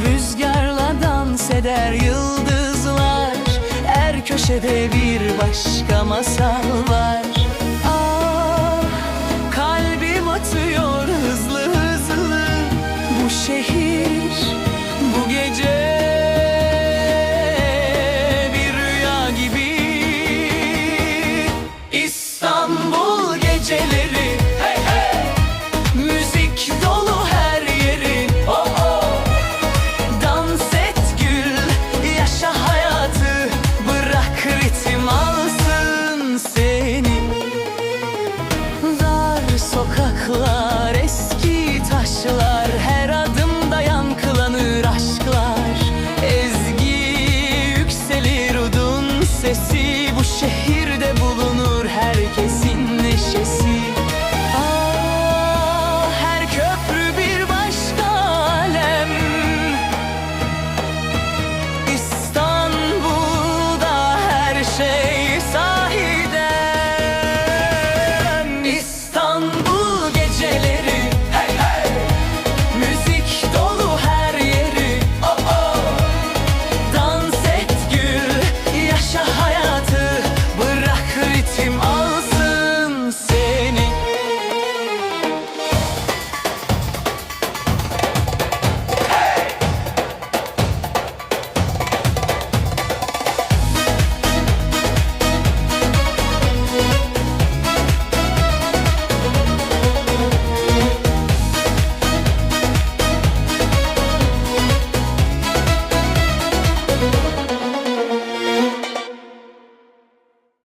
Rüzgarla dans eder yıldızlar. Her köşede bir başka masal var. Ah kalbim atıyor hızlı hızlı. Bu şehir